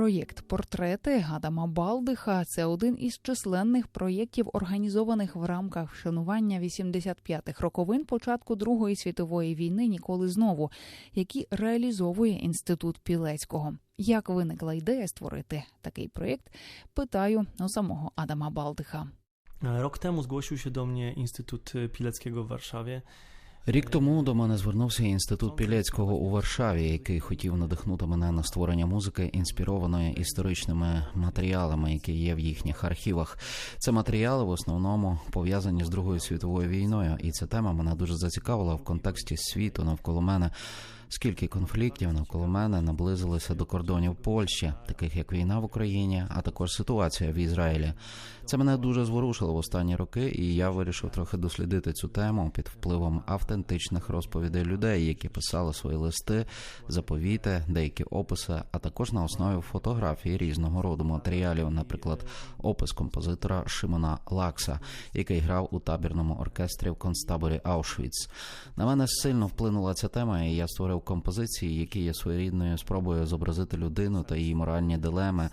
Проєкт Портрети Адама Балдиха це один із численних проєктів, організованих в рамках вшанування 85-х роковин початку Другої світової війни ніколи знову, які реалізовує інститут Пілецького. Як виникла ідея створити такий проєкт? Питаю у самого Адама Балдиха. Rok temu zgłosił się do mnie Instytut Pileckiego Warszawie. Рік тому до мене звернувся інститут Пілецького у Варшаві, який хотів надихнути мене на створення музики, інспірованої історичними матеріалами, які є в їхніх архівах. Це матеріали в основному пов'язані з Другою світовою війною, і ця тема мене дуже зацікавила в контексті світу навколо мене. Скільки конфліктів навколо мене наблизилися до кордонів Польщі, таких як війна в Україні, а також ситуація в Ізраїлі. Це мене дуже зворушило в останні роки, і я вирішив трохи дослідити цю тему під впливом автентичних розповідей людей, які писали свої листи, заповіти, деякі описи, а також на основі фотографій різного роду матеріалів, наприклад, опис композитора Шимона Лакса, який грав у табірному оркестрі в концтаборі Аушвіц. На мене сильно вплинула ця тема, і я створив композиції, які є своєрідною спробою зобразити людину та її моральні дилеми,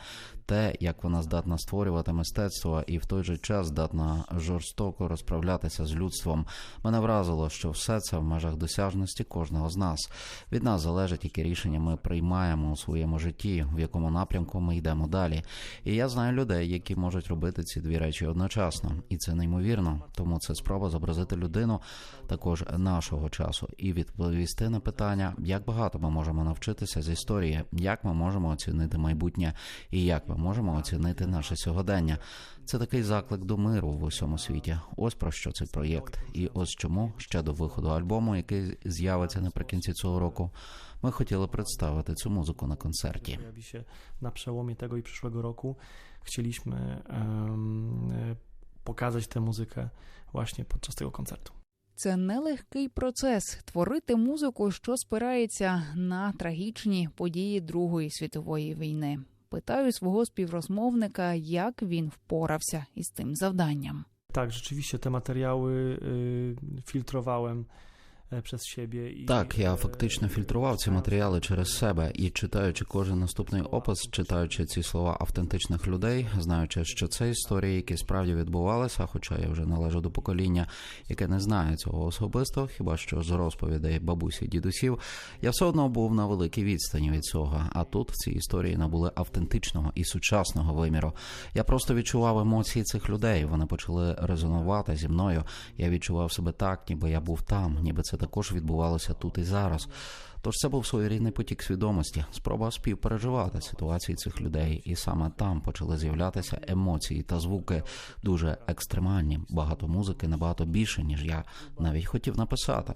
те, як вона здатна створювати мистецтво і в той же час здатна жорстоко розправлятися з людством. Мене вразило, що все це в межах досяжності кожного з нас. Від нас залежить, які рішення ми приймаємо у своєму житті, в якому напрямку ми йдемо далі. І я знаю людей, які можуть робити ці дві речі одночасно, і це неймовірно. Тому це спроба зобразити людину також нашого часу і відповісти на питання, як багато ми можемо навчитися з історії, як ми можемо оцінити майбутнє і як ми можемо оцінити наше сьогодення. Це такий заклик до миру в усьому світі. Ось про що цей проєкт, і ось чому ще до виходу альбому, який з'явиться наприкінці цього року, ми хотіли представити цю музику на концерті. Się na przełomie tego i przyszłego roku. Chcieliśmy pokazać tę muzykę właśnie podczas tego koncertu. Це нелегкий процес творити музику, що спирається на трагічні події Другої світової війни. Питаю свого співрозмовника, як він впорався із цим завданням. Tak, rzeczywiście te materiały y, przez siebie. I, Так, я e, фактично фільтрував ці матеріали через себе і читаючи кожен наступний опис, читаючи ці слова автентичних людей, знаючи, що це історії, які справді відбувалися, хоча я вже належу до покоління, яке не знає цього особисто, хіба що з розповідей бабусі дідусів, я все одно був на великій відстані від цього. А тут ці історії набули автентичного і сучасного виміру. Я просто відчував емоції цих людей. Вони почали резонувати зі мною. Я відчував себе так, ніби я був там, ніби це також відбувалося тут і зараз. Тож це був своєрідний потік свідомості, спроба співпереживати ситуації цих людей, і саме там почали з'являтися емоції та звуки дуже екстремальні. Багато музики набагато більше, ніж я навіть хотів написати.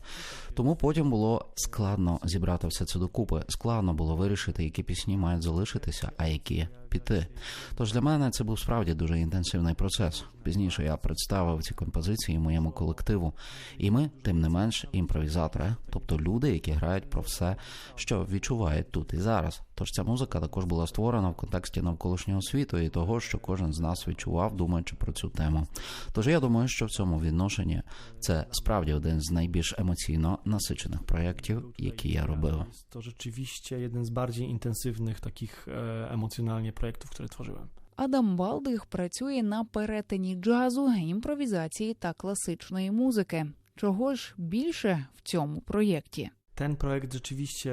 Тому потім було складно зібрати все це докупи. Складно було вирішити, які пісні мають залишитися, а які піти. Тож для мене це був справді дуже інтенсивний процес. Пізніше я представив ці композиції моєму колективу, і ми, тим не менш, імпровізатори, тобто люди, які грають про все, що відчувають тут і зараз. Тож ця музика також була створена в контексті навколишнього світу і того, що кожен з нас відчував, думаючи про цю тему. Тож я думаю, що в цьому відношенні це справді один з найбільш емоційно насичених проєктів, які я робив. To rzeczywiście jeden z bardziej intensywnych, takich e, emocjonalnie projektów, które tworzyłem. Адам Балдих працює на перетині джазу, імпровізації та класичної музики. Чого ж більше в цьому проєкті? Ten projekt rzeczywiście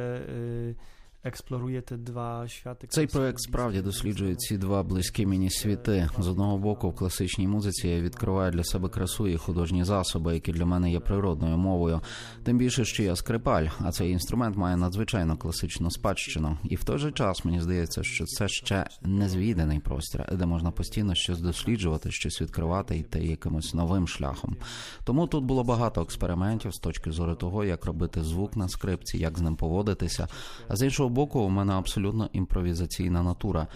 y, eksploruje te dwa. Цей проект справді досліджує ці два близькі мені світи. З одного боку, в класичній музиці я відкриваю для себе красу і художні засоби, які для мене є природною мовою. Тим більше, що я скрипаль, а цей інструмент має надзвичайно класичну спадщину. І в той же час мені здається, що це ще незвіданий простір, де можна постійно щось досліджувати, щось відкривати і йти якимось новим шляхом. Тому тут було багато експериментів з точки зору того, як робити звук на скрипці, як з ним поводитися. А з іншого боку, у мене абсолютно імпровізаційна натура.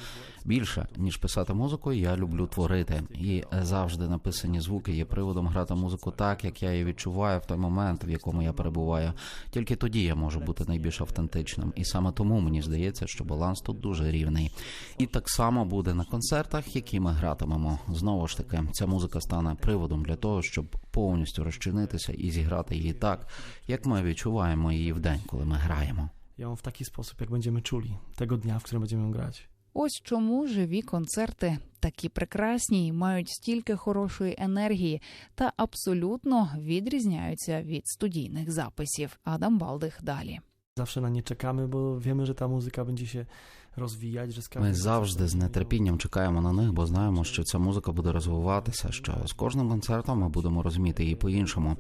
Більше ніж писати музику, я люблю творити. І завжди написані звуки є приводом грати музику так, як я її відчуваю в той момент, в якому я перебуваю. Тільки тоді я можу бути найбільш автентичним. І саме тому мені здається, що баланс тут дуже рівний. І так само буде на концертах, які ми гратимемо. Знову ж таки, ця музика стане приводом для того, щоб повністю розчинитися і зіграти її так, як ми відчуваємо її в день, коли ми граємо. Ją w taki sposób, jak będziemy czuli tego dnia, w którym będziemy ją grać. Ось чому живі концерти такі прекрасні і мають стільки хорошої енергії та абсолютно відрізняються від студійних записів. Адам Балдих далі. Zawsze na nie czekamy, bo wiemy, że ta muzyka będzie się rozwijać, że Ми завжди з нетерпінням чекаємо на них, бо знаємо, що ця музика буде розвиватися. Що з кожним концертом ми будемо розуміти її по-іншому.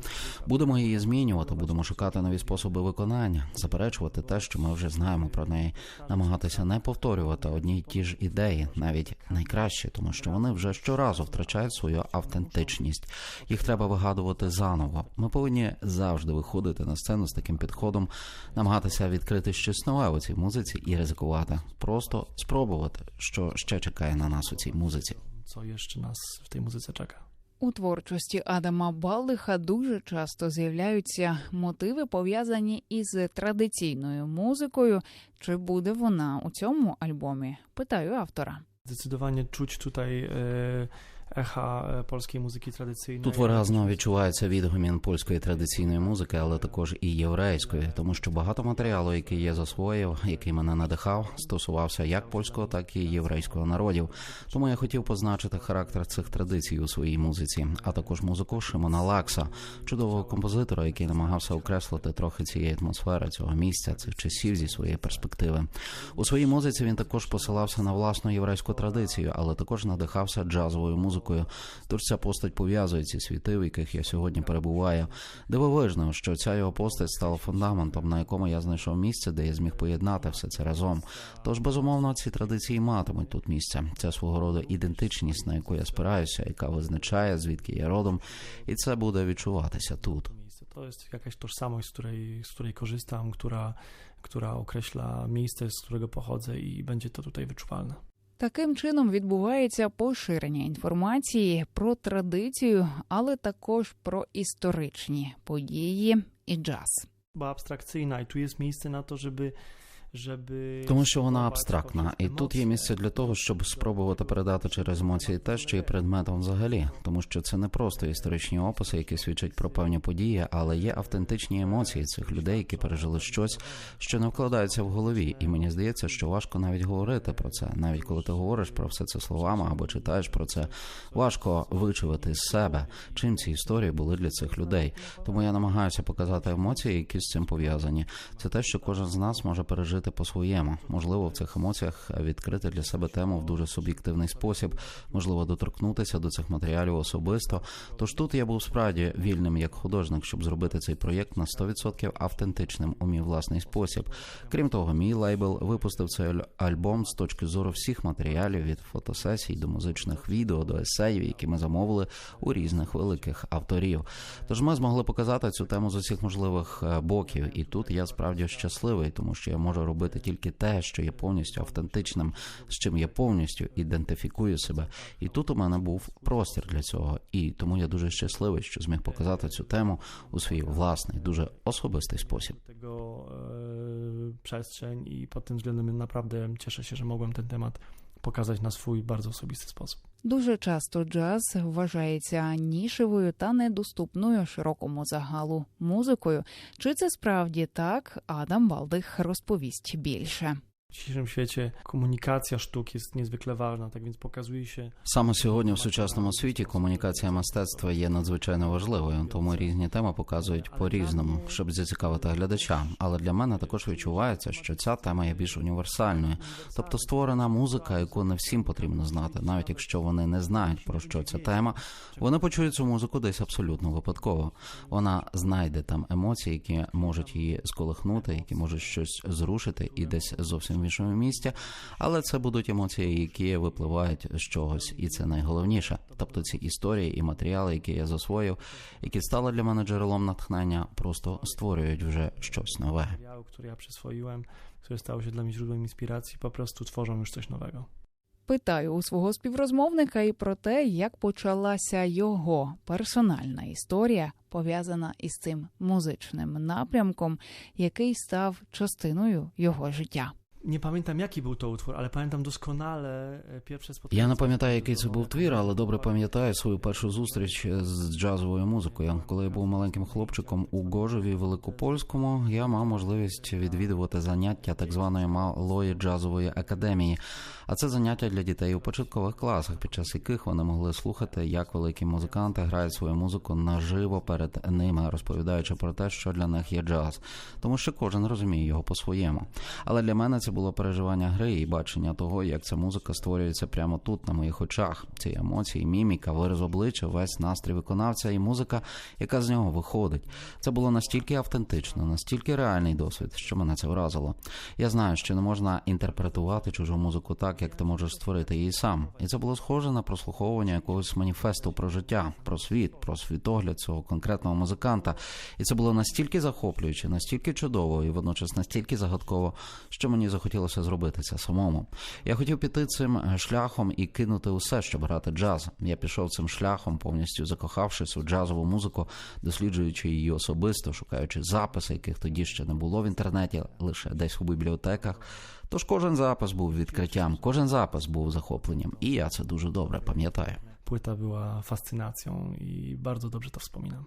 Будемо її змінювати, будемо шукати нові способи виконання, заперечувати те, що ми вже знаємо про неї, намагатися не повторювати одні й ті ж ідеї, навіть найкращі, тому що вони вже щоразу втрачають свою автентичність. Їх треба вигадувати заново. Ми повинні завжди виходити на сцену з таким підходом, намагатися відкрити щось нове у цій музиці і ризикувати. Просто спробувати, що ще чекає на нас у цій музиці. co jeszcze nas w tej muzyce czeka. У творчості Адама Балдиха дуже часто з'являються мотиви, пов'язані із традиційною музикою. Чи буде вона у цьому альбомі? Питаю автора. Zdecydowanie czuć tutaj e, e, polskiej muzyki tradycyjnej. Тут виразно відчувається відгомін польської традиційної музики, але також і єврейської, тому що багато матеріалу, який я засвоїв, який мене надихав, стосувався як польського, так і єврейського народів. Тому я хотів позначити характер цих традицій у своїй музиці, а також музику Шимона Лакса, чудового композитора, який намагався окреслити трохи цієї атмосфери цього місця, цих часів зі своєї перспективи. У своїй музиці він також посилався на власну єврейську традицію, але також надихався джазовою музикою. Тож ця постать пов'язує ці світи, в яких я сьогодні перебуваю. Дивовижно, що ця його постать стала фундаментом, на якому я знайшов місце, де я зміг поєднати все це разом. Тож, безумовно, ці традиції матимуть тут місце. Це свого роду ідентичність, на яку я спираюся, яка визначає, звідки я родом, і це буде відчуватися тут. To jest jakaś tożsamość, z której, z której korzystam, która, która określa miejsce, z którego pochodzę i będzie to tutaj wyczuwalne. Таким чином відбувається поширення інформації про традицію, але також про історичні події і джаз. Była abstrakcyjna i tu jest miejsce na to, żeby Тому що вона абстрактна, і тут є місце для того, щоб спробувати передати через емоції те, що є предметом взагалі, тому що це не просто історичні описи, які свідчать про певні події, але є автентичні емоції цих людей, які пережили щось, що не вкладається в голові. І мені здається, що важко навіть говорити про це, навіть коли ти говориш про все це словами або читаєш про це, важко вичувати з себе, чим ці історії були для цих людей. Тому я намагаюся показати емоції, які з цим пов'язані. Це те, що кожен з нас може пережити по-своєму. Можливо, в цих емоціях відкрити для себе тему в дуже суб'єктивний спосіб, можливо, доторкнутися до цих матеріалів особисто. Тож тут я був справді вільним як художник, щоб зробити цей проєкт на 100% автентичним у мій власний спосіб. Крім того, мій лейбл випустив цей альбом з точки зору всіх матеріалів від фотосесій до музичних відео до есеїв, які ми замовили у різних великих авторів. Тож ми змогли показати цю тему з усіх можливих е, боків, і тут я справді щасливий, тому що я можу робити тільки те, що є повністю автентичним, з чим я повністю ідентифікую себе. І тут у мене був простір для цього. І тому я дуже щасливий, що зміг показати цю тему у свій власний, дуже особистий спосіб. e, przestrzeń i pod tym względem naprawdę cieszę się, że mogłem ten temat pokazać na swój bardzo osobisty sposób. Дуже часто джаз вважається нішевою та недоступною широкому загалу музикою. Чи це справді так? Адам Балдих розповість більше. W dzisiejszym świecie komunikacja sztuk jest niezwykle ważna, tak więc pokazuje się Саме сьогодні в сучасному світі комунікація мистецтва є надзвичайно важливою, тому різні теми показують по-різному, щоб зацікавити глядача. Але для мене також відчувається, що ця тема є більш універсальною, тобто створена музика, яку не всім потрібно знати, навіть якщо вони не знають про що ця тема, вони почують цю музику десь абсолютно випадково. Вона знайде там емоції, які можуть її сколихнути, які можуть щось зрушити і десь зовсім іншому місці. Але це будуть емоції, які випливають з чогось, і це найголовніше. Тобто ці історії і матеріали, які я засвоїв, які стали для мене джерелом натхнення, просто створюють вже щось нове. które stały się dla mnie źródłem inspiracji, po prostu tworzą już coś nowego. Питаю у свого співрозмовника і про те, як почалася його персональна історія, пов'язана із цим музичним напрямком, який став частиною його життя. Nie pamiętam jaki był to utwór, ale pamiętam doskonale e, pierwsze spotkanie. Я не пам'ятаю, який це був твір, але добре пам'ятаю свою першу зустріч з джазовою музикою. Коли я був маленьким хлопчиком у Гожеві Великопольському, я мав можливість відвідувати заняття так званої малої джазової академії. А це заняття для дітей у початкових класах, під час яких вони могли слухати, як великі музиканти грають свою музику наживо перед ними, розповідаючи про те, що для них є джаз, тому що кожен розуміє його по-своєму. Але для мене це було переживання гри і бачення того, як ця музика створюється прямо тут, на моїх очах. Ці емоції, міміка, вираз обличчя, весь настрій виконавця і музика, яка з нього виходить. Це було настільки автентично, настільки реальний досвід, що мене це вразило. Я знаю, що не можна інтерпретувати чужу музику так, як ти можеш створити її сам. І це було схоже на прослуховування якогось маніфесту про життя, про світ, про світогляд цього конкретного музиканта. І це було настільки захоплююче, настільки чудово і водночас настільки загадково, що мені захотілося зробити це самому. Я хотів піти цим е, шляхом і кинути усе, щоб грати джаз. Я пішов цим шляхом, повністю закохавшись у джазову музику, досліджуючи її особисто, шукаючи записи, яких тоді ще не було в інтернеті, лише десь у бібліотеках. Тож кожен запис був відкриттям, кожен запис був захопленням, і я це дуже добре пам'ятаю. Płyta była fascynacją i bardzo dobrze to wspominam.